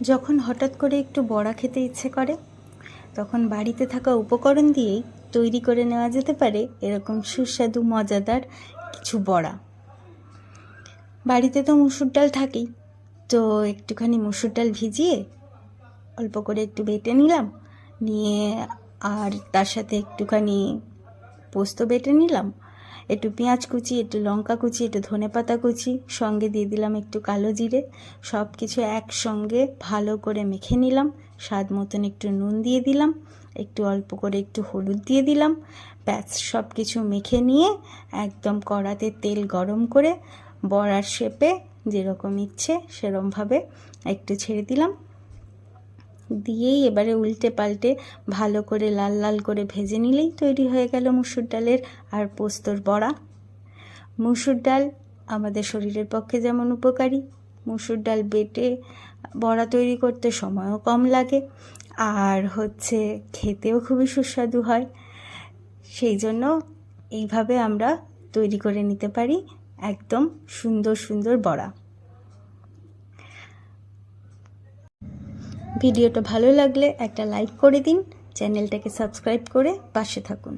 যখন হঠাৎ করে একটু বড়া খেতে ইচ্ছে করে, তখন বাড়িতে থাকা উপকরণ দিয়েই তৈরি করে নেওয়া যেতে পারে এরকম সুস্বাদু, মজাদার কিছু বড়া। বাড়িতে তো মুসুর ডাল থাকেই, তো একটুখানি মুসুর ডাল ভিজিয়ে অল্প করে একটু বেটে নিলাম, নিয়ে আর তার সাথে একটুখানি পোস্ত বেটে নিলাম একটু পেঁয়াজ কুচি, একটু লঙ্কা কুচি, একটু ধনে পাতা কুচি, সঙ্গে দিয়ে দিলাম একটু কালো জিরে। সব কিছু একসঙ্গে ভালো করে মেখে নিলাম। স্বাদ মতন একটু নুন দিয়ে দিলাম, একটু অল্প করে একটু হলুদ দিয়ে দিলাম। ব্যাস সব কিছু মেখে নিয়ে একদম কড়াতে তেল গরম করে বড়ার শেপে যেরকম ইচ্ছে সেরমভাবে একটু ছেড়ে দিলাম। দিয়েই এবারে উল্টে পাল্টে ভালো করে লাল লাল করে ভেজে নিলেই তৈরি হয়ে গেল মুসুর ডালের আর পোস্তর বড়া। মুসুর ডাল আমাদের শরীরের পক্ষে যেমন উপকারী। মুসুর ডাল বেটে বড়া তৈরি করতে সময়ও কম লাগে আর হচ্ছে খেতেও খুবই সুস্বাদু হয়। সেই জন্য এইভাবে আমরা তৈরি করে নিতে পারি একদম সুন্দর সুন্দর বড়া। ভিডিওটা ভালো লাগলে একটা লাইক করে দিন চ্যানেলটাকে সাবস্ক্রাইব করে পাশে থাকুন।